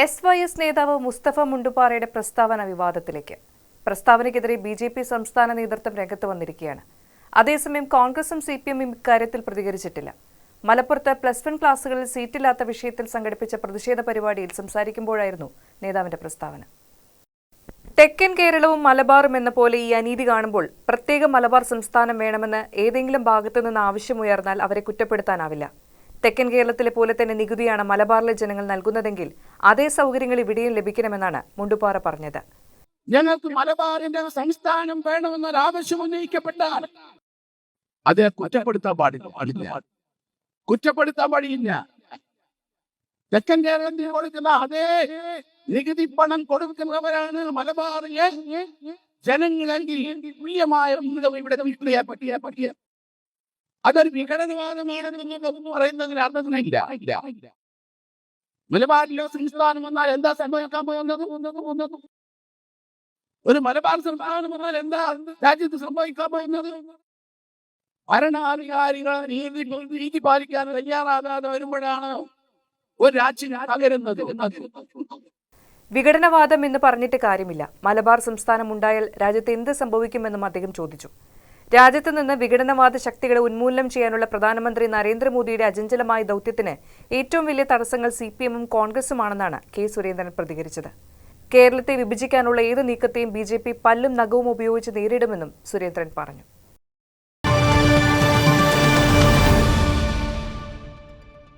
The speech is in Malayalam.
എസ് വൈ എസ് നേതാവ് മുസ്തഫ മുണ്ടുപാറയുടെ പ്രസ്താവന വിവാദത്തിലേക്ക്. പ്രസ്താവനയ്ക്കെതിരെ ബി ജെ പി സംസ്ഥാന നേതൃത്വം രംഗത്ത് വന്നിരിക്കുകയാണ്. അതേസമയം കോൺഗ്രസും സി പി എമ്മും ഇക്കാര്യത്തിൽ പ്രതികരിച്ചിട്ടില്ല. മലപ്പുറത്ത് പ്ലസ് വൺ ക്ലാസുകളിൽ സീറ്റില്ലാത്ത വിഷയത്തിൽ സംഘടിപ്പിച്ച പ്രതിഷേധ പരിപാടിയിൽ സംസാരിക്കുമ്പോഴായിരുന്നു നേതാവിന്റെ പ്രസ്താവന. തെക്കൻ കേരളവും മലബാറും എന്ന പോലെ ഈ അനീതി കാണുമ്പോൾ പ്രത്യേക മലബാർ സംസ്ഥാനം വേണമെന്ന് ഏതെങ്കിലും ഭാഗത്തു നിന്ന് ആവശ്യമുയർന്നാൽ അവരെ കുറ്റപ്പെടുത്താനാവില്ല. തെക്കൻ കേരളത്തിലെ പോലെ തന്നെ നികുതിയാണ് മലബാറിലെ ജനങ്ങൾ നൽകുന്നതെങ്കിൽ അതേ സൗകര്യങ്ങൾ ഇവിടെയും ലഭിക്കണമെന്നാണ് മുണ്ടുപാറ പറഞ്ഞത്. ഞങ്ങൾക്ക് മലബാറിന്റെ സംസ്ഥാനം വേണമെന്നൊരു ആവശ്യം ഉന്നയിക്കപ്പെട്ടാൽ അത് കുറ്റപ്പെടുത്താൻ പാടില്ല. കുറ്റപ്പെടുത്താൻ പാടില്ല. തെക്കൻ കേരളത്തിൽ കൊടുക്കുന്ന അതേ നികുതി പണം കൊടുക്കുന്നവരാണ് മലബാറിലെ ജനങ്ങളെങ്കിൽ തുല്യമായ ഇവിടെ പറ്റിയ പറ്റിയ പറ്റിയ. അതൊരു വിഘടനവാദമാണെന്ന് പറയുന്നതിന് അർത്ഥത്തിനില്ല ഇല്ല ഇല്ല. മലബാറിലെ സംസ്ഥാനം വന്നാൽ എന്താ സംഭവിക്കാൻ പോകുന്നത്? ഒരു മലബാർ സംസ്ഥാനം വന്നാൽ എന്താ രാജ്യത്ത് സംഭവിക്കാൻ പോകുന്നത്? ഭരണാധികാരികൾ നീതി നീതി പാലിക്കാൻ തയ്യാറാകാതെ വരുമ്പോഴാണ് ഒരു രാജ്യം തകരുന്നത് വിഘടനവാദം എന്ന് പറഞ്ഞിട്ട് കാര്യമില്ല. മലബാർ സംസ്ഥാനം ഉണ്ടായാൽ രാജ്യത്ത് എന്ത് സംഭവിക്കുമെന്നും അദ്ദേഹം ചോദിച്ചു. രാജ്യത്ത് നിന്ന് വിഘടനവാദ ശക്തികളെ ഉന്മൂലനം ചെയ്യാനുള്ള പ്രധാനമന്ത്രി നരേന്ദ്രമോദിയുടെ അചഞ്ചലമായ ദൌത്യത്തിന് ഏറ്റവും വലിയ തടസ്സങ്ങൾ സി പി എമ്മും കോൺഗ്രസുമാണെന്നാണ് കെ സുരേന്ദ്രൻ പ്രതികരിച്ചത്. കേരളത്തെ വിഭജിക്കാനുള്ള ഏത് നീക്കത്തെയും ബി ജെ പി പല്ലും നഖവും ഉപയോഗിച്ച് നേരിടുമെന്നും സുരേന്ദ്രൻ പറഞ്ഞു.